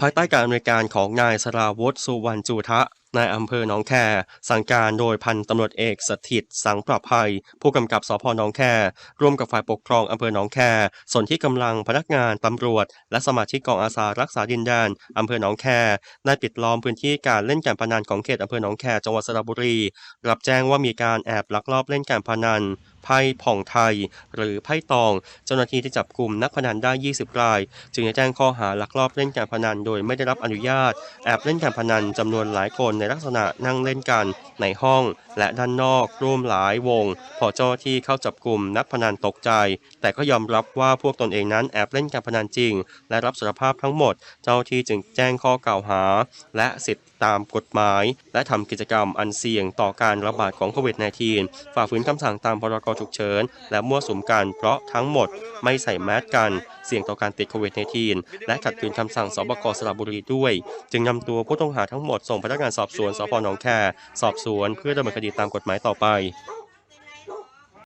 ภายใต้การอำนวยการของนายสราวุฒิสุวรรณจูทะนายอำเภอหนองแค สั่งการโดยพันตำรวจเอกสถิต สังปราภัย ผู้กำกับสพหนองแค ร่วมกับฝ่ายปกครองอำเภอหนองแค ส่วนที่กำลังพนักงานตำรวจ และสมาชิกกองอาสารักษาดินแดนอำเภอหนองแคได้ปิดล้อมพื้นที่การเล่นการพนันของเขตอำเภอหนองแคจังหวัดสระบุรี รับแจ้งว่ามีการแอบลักลอบเล่นการพนัน ไพ่ผ่องไทย หรือไพ่ตอง เจ้าหน้าที่ที่จับกลุ่มนักพนันได้ 20 ราย จึงได้แจ้งข้อหาลักลอบเล่นการพนันโดยไม่ได้รับอนุญาต แอบเล่นการพนันจำนวนหลายคนในลักษณะนั่งเล่นกัน ในห้อง และด้านนอกร่วมหลายวง พอเจ้าที่เข้าจับกลุ่มนักพนันตกใจ แต่ก็ยอมรับว่าพวกตนเองนั้นแอบเล่นการพนันจริง และรับสารภาพทั้งหมด เจ้าหน้าที่จึงแจ้งข้อกล่าวหา และสิทธิตามกฎหมาย และทำกิจกรรมอันเสี่ยงต่อการระบาดของโควิด -19 ฝ่าฝืนคำสั่งตามพรกฉุกเฉิน และมั่วสุมกันเพราะทั้งหมดไม่ใส่แมสกัน เสี่ยงต่อการติดโควิด -19 และขัดขืนคำสั่งสบคสระบุรีด้วย จึงนำตัวผู้ต้องหาทั้งหมดส่งพนักงานสอบสวนสพหนองแคสอบสวนเพื่อดำเนินคดีตามกฎหมายต่อไป